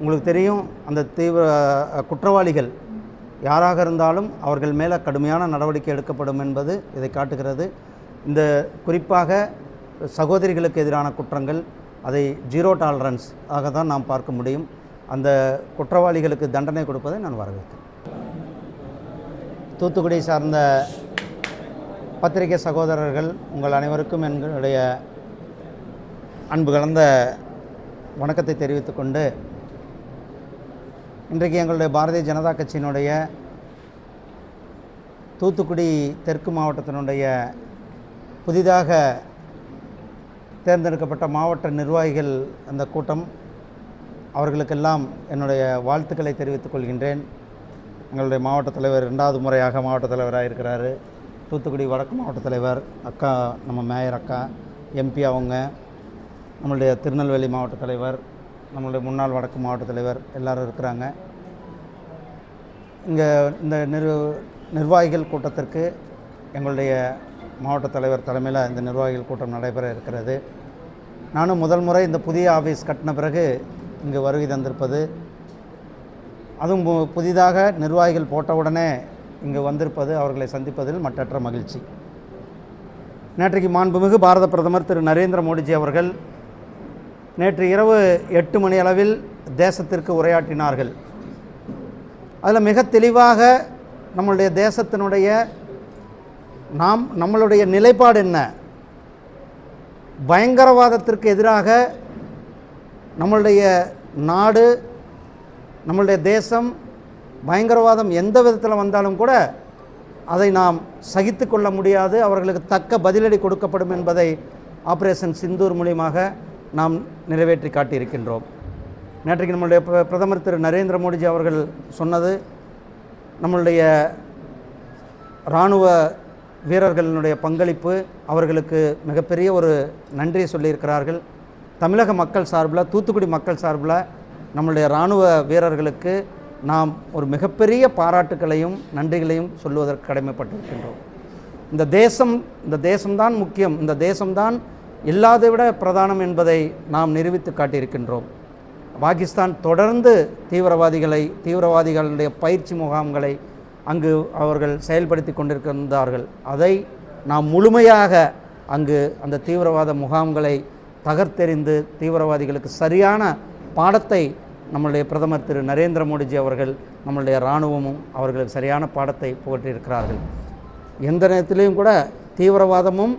உங்களுக்கு தெரியும் அந்த தீவிர குற்றவாளிகள் யாராக இருந்தாலும் அவர்கள் மேலே கடுமையான நடவடிக்கை எடுக்கப்படும் என்பது இதை காட்டுகிறது. இந்த குறிப்பாக சகோதரிகளுக்கு எதிரான குற்றங்கள் அதை ஜீரோ டாலரன்ஸ் ஆக தான் நாம் பார்க்க முடியும். அந்த குற்றவாளிகளுக்கு தண்டனை கொடுப்பதை நான் வரவேற்கிறேன். தூத்துக்குடி சார்ந்த பத்திரிகை சகோதரர்கள் உங்கள் அனைவருக்கும் எங்களுடைய அன்பு கலந்த வணக்கத்தை தெரிவித்துக்கொண்டு இன்றைக்கு எங்களுடைய பாரதிய ஜனதா கட்சியினுடைய தூத்துக்குடி தெற்கு மாவட்டத்தினுடைய புதிதாக தேர்ந்தெடுக்கப்பட்ட மாவட்ட நிர்வாகிகள் அந்த கூட்டம். அவர்களுக்கெல்லாம் என்னுடைய வாழ்த்துக்களை தெரிவித்துக் கொள்கின்றேன். எங்களுடைய மாவட்ட தலைவர் ரெண்டாவது முறையாக மாவட்ட தலைவராக இருக்கிறார். தூத்துக்குடி வடக்கு மாவட்ட தலைவர் அக்கா நம்ம மேயர் அக்கா எம்பி அவங்க நம்மளுடைய திருநெல்வேலி மாவட்ட தலைவர் நம்மளுடைய முன்னாள் வடக்கு மாவட்ட தலைவர் எல்லாரும் இருக்கிறாங்க. இங்கே இந்த நிர் நிர்வாகிகள் கூட்டத்திற்கு எங்களுடைய மாவட்ட தலைவர் தலைமையில் இந்த நிர்வாகிகள் கூட்டம் நடைபெற இருக்கிறது. நானும் முதல் முறை இந்த புதிய ஆஃபீஸ் கட்டின பிறகு இங்கு வருகை தந்திருப்பது. அதுவும் பு- புதிதாக நிர்வாகிகள் போட்ட உடனே இங்கு வந்திருப்பது அவர்களை சந்திப்பதில் மற்றற்ற மகிழ்ச்சி. நேற்றைக்கு மாண்புமிகு பாரத பிரதமர் திரு நரேந்திர மோடிஜி அவர்கள் நேற்று இரவு எட்டு மணி அளவில் தேசத்திற்கு உரையாற்றினார்கள். அதில் மிக தெளிவாக நம்மளுடைய தேசத்தினுடைய நாம் நம்மளுடைய நிலைப்பாடு என்ன? பயங்கரவாதத்திற்கு எதிராக நம்மளுடைய நாடு நம்மளுடைய தேசம் பயங்கரவாதம் எந்த விதத்தில் வந்தாலும் கூட அதை நாம் சகித்து கொள்ள முடியாது. அவர்களுக்கு தக்க பதிலடி கொடுக்கப்படும் என்பதை ஆப்ரேஷன் சிந்தூர் மூலியமாக நாம் நிறைவேற்றி காட்டியிருக்கின்றோம். நேற்றைக்கு நம்மளுடைய பிரதமர் திரு நரேந்திர மோடிஜி அவர்கள் சொன்னது நம்மளுடைய இராணுவ வீரர்களினுடைய பங்களிப்பு அவர்களுக்கு மிகப்பெரிய ஒரு நன்றியை சொல்லியிருக்கிறார்கள். தமிழக மக்கள் சார்பில் தூத்துக்குடி மக்கள் சார்பில் நம்மளுடைய இராணுவ வீரர்களுக்கு நாம் ஒரு மிகப்பெரிய பாராட்டுக்களையும் நன்றிகளையும் சொல்லுவதற்கு கடமைப்பட்டிருக்கின்றோம். இந்த தேசம் இந்த தேசம்தான் முக்கியம். இந்த தேசம்தான் இல்லாத விட பிரதானம் என்பதை நாம் நிரூபித்து காட்டியிருக்கின்றோம். பாகிஸ்தான் தொடர்ந்து தீவிரவாதிகளை தீவிரவாதிகளுடைய பயிற்சி முகாம்களை அங்கு அவர்கள் செயல்படுத்தி கொண்டிருக்கின்றார்கள். அதை நாம் முழுமையாக அங்கு அந்த தீவிரவாத முகாம்களை தகர்த்தெறிந்து தீவிரவாதிகளுக்கு சரியான பாடத்தை நம்மளுடைய பிரதமர் திரு நரேந்திர மோடிஜி அவர்கள் நம்மளுடைய இராணுவமும் அவர்களுக்கு சரியான பாடத்தை புகட்டியிருக்கிறார்கள். எந்த நேரத்திலையும் கூட தீவிரவாதமும்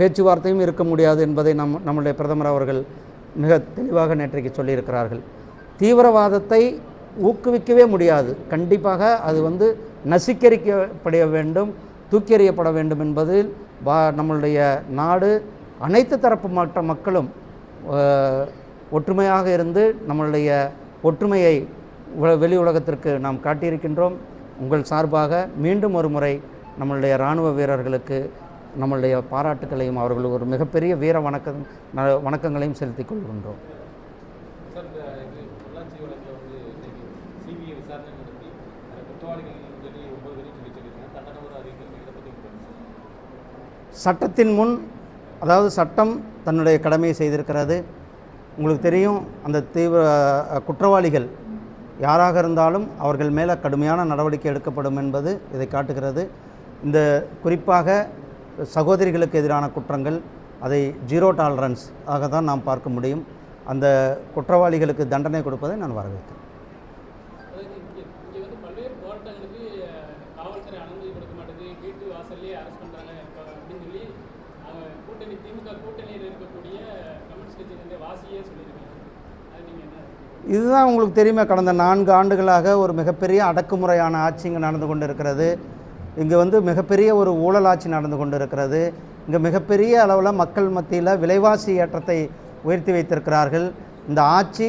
பேச்சுவார்த்தையும் இருக்க முடியாது என்பதை நம் நம்முடைய பிரதமர் அவர்கள் மிக தெளிவாக நேற்றைக்கு சொல்லியிருக்கிறார்கள். தீவிரவாதத்தை ஊக்குவிக்கவே முடியாது. கண்டிப்பாக அது வந்து நசிக்கரிக்கப்பட வேண்டும் தூக்கி எறியப்பட வேண்டும் என்பதில் பா நம்மளுடைய நாடு அனைத்து தரப்பு மற்ற மக்களும் ஒற்றுமையாக இருந்து நம்மளுடைய ஒற்றுமையை வெளி உலகத்திற்கு நாம் காட்டியிருக்கின்றோம். உங்கள் சார்பாக மீண்டும் ஒரு முறை நம்மளுடைய இராணுவ வீரர்களுக்கு நம்மளுடைய பாராட்டுக்களையும் அவர்கள் ஒரு மிகப்பெரிய வீர வணக்கம் வணக்கங்களையும் செலுத்திக் கொள்கின்றோம். சட்டத்தின் முன் அதாவது சட்டம் தன்னுடைய கடமையை செய்திருக்கிறது. உங்களுக்கு தெரியும் அந்த தீவிர குற்றவாளிகள் யாராக இருந்தாலும் அவர்கள் மேலே கடுமையான நடவடிக்கை எடுக்கப்படும் என்பது இதை காட்டுகிறது. இந்த குறிப்பாக சகோதரிகளுக்கு எதிரான குற்றங்கள் அதை ஜீரோ டாலரன்ஸ் ஆக தான் நாம் பார்க்க முடியும். அந்த குற்றவாளிகளுக்கு தண்டனை கொடுப்பதை நான் வரவேற்கிறேன். இதுதான் உங்களுக்கு தெரியுமே கடந்த நான்கு ஆண்டுகளாக ஒரு மிகப்பெரிய அடக்குமுறையான ஆட்சி இங்கே நடந்து கொண்டு இருக்கிறது இங்கே வந்து மிகப்பெரிய ஒரு ஊழல் ஆட்சி நடந்து கொண்டு இருக்கிறது இங்கே மிகப்பெரிய அளவில் மக்கள் மத்தியில் விலைவாசி ஏற்றத்தை உயர்த்தி வைத்திருக்கிறார்கள். இந்த ஆட்சி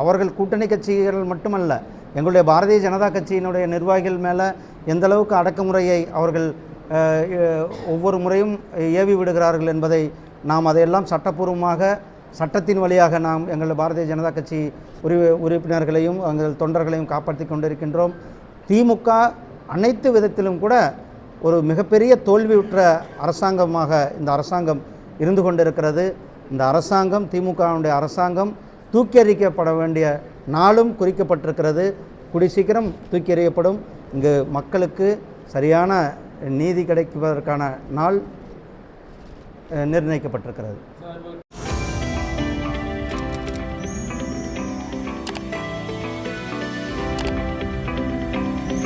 அவர்கள் கூட்டணி கட்சிகள் மட்டுமல்ல எங்களுடைய பாரதிய ஜனதா கட்சியினுடைய நிர்வாகிகள் மேலே எந்த அளவுக்கு அடக்குமுறையை அவர்கள் ஒவ்வொரு முறையும் ஏவி விடுகிறார்கள் என்பதை நாம் அதையெல்லாம் சட்டப்பூர்வமாக சட்டத்தின் வழியாக நாம் எங்கள் பாரதிய ஜனதா கட்சி உரி உறுப்பினர்களையும் எங்கள் தொண்டர்களையும் காப்பாற்றி கொண்டிருக்கின்றோம். திமுக அனைத்து விதத்திலும் கூட ஒரு மிகப்பெரிய தோல்வியுற்ற அரசாங்கமாக இந்த அரசாங்கம் இருந்து கொண்டிருக்கிறது. இந்த அரசாங்கம் திமுகவுடைய அரசாங்கம் தூக்கி எறிக்கப்பட வேண்டிய நாளும் குறிக்கப்பட்டிருக்கிறது. குடி சீக்கிரம் தூக்கி எறியப்படும். இங்கு மக்களுக்கு சரியான நீதி கிடைப்பதற்கான நாள் நிர்ணயிக்கப்பட்டிருக்கிறது.